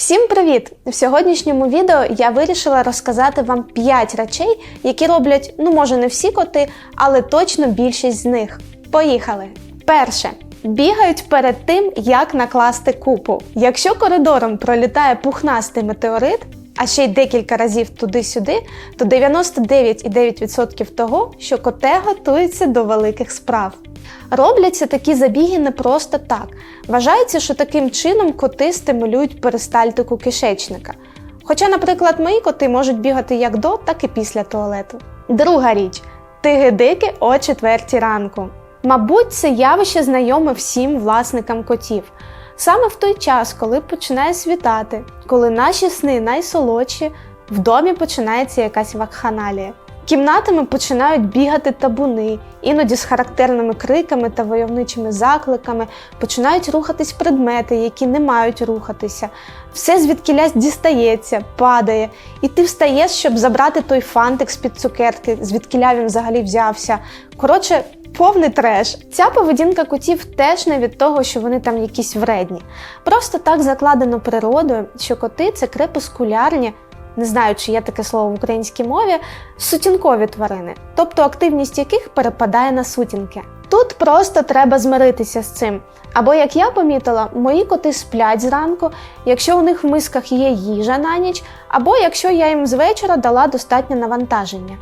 Всім привіт! В сьогоднішньому відео я вирішила розказати вам 5 речей, які роблять, ну може не всі коти, але точно більшість з них. Поїхали! Перше. Бігають перед тим, як накласти купу. Якщо коридором пролітає пухнастий метеорит, а ще й декілька разів туди-сюди, то 99,9% того, що коте готується до великих справ. Робляться такі забіги не просто так. Вважається, що таким чином коти стимулюють перистальтику кишечника. Хоча, наприклад, мої коти можуть бігати як до, так і після туалету. Друга річ тигидики о четвертій ранку. Мабуть, це явище знайоме всім власникам котів. Саме в той час, коли починає світати, коли наші сни найсолодші, в домі починається якась вакханалія. Кімнатами починають бігати табуни, іноді з характерними криками та войовничими закликами починають рухатись предмети, які не мають рухатися. Все звідкілясь дістається, падає, і ти встаєш, щоб забрати той фантик з-під цукерки, звідкіля він взагалі взявся. Коротше, повний треш. Ця поведінка котів теж не від того, що вони там якісь вредні. Просто так закладено природою, що коти це крепускулярні не знаю, чи є таке слово в українській мові, сутінкові тварини, тобто активність яких перепадає на сутінки. Тут просто треба змиритися з цим. Або, як я помітила, мої коти сплять зранку, якщо у них в мисках є їжа на ніч, або якщо я їм з вечора дала достатнє навантаження.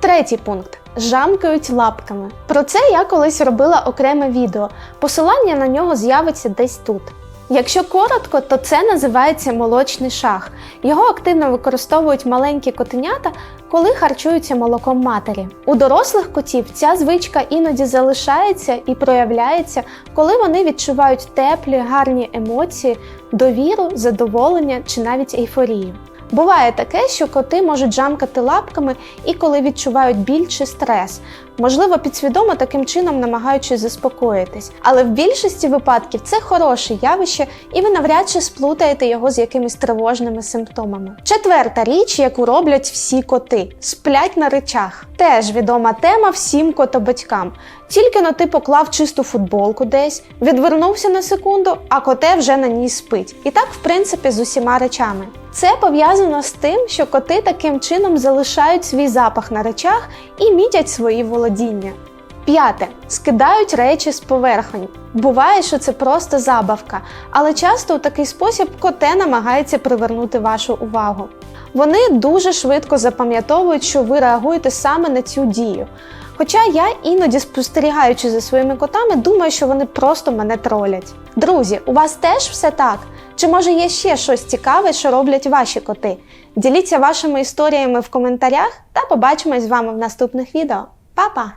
Третій пункт жамкають лапками. Про це я колись робила окреме відео. Посилання на нього з'явиться десь тут. Якщо коротко, то це називається молочний шах. Його активно використовують маленькі котенята, коли харчуються молоком матері. У дорослих котів ця звичка іноді залишається і проявляється, коли вони відчувають теплі, гарні емоції, довіру, задоволення чи навіть ейфорію. Буває таке, що коти можуть жамкати лапками і коли відчувають біль чи стрес, можливо, підсвідомо таким чином намагаючись заспокоїтись. Але в більшості випадків це хороше явище, і ви навряд чи сплутаєте його з якимись тривожними симптомами. Четверта річ, яку роблять всі коти сплять на речах. Теж відома тема всім котобатькам. Тільки но ти поклав чисту футболку десь, відвернувся на секунду, а коте вже на ній спить. І так, в принципі, з усіма речами. Це пов'язано з тим, що коти таким чином залишають свій запах на речах і мітять свої володіння. П'яте. Скидають речі з поверхонь. Буває, що це просто забавка, але часто у такий спосіб коте намагається привернути вашу увагу. Вони дуже швидко запам'ятовують, що ви реагуєте саме на цю дію. Хоча я іноді спостерігаючи за своїми котами, думаю, що вони просто мене тролять. Друзі, у вас теж все так? Чи може є ще щось цікаве, що роблять ваші коти? Діліться вашими історіями в коментарях та побачимось з вами в наступних відео. Па-па!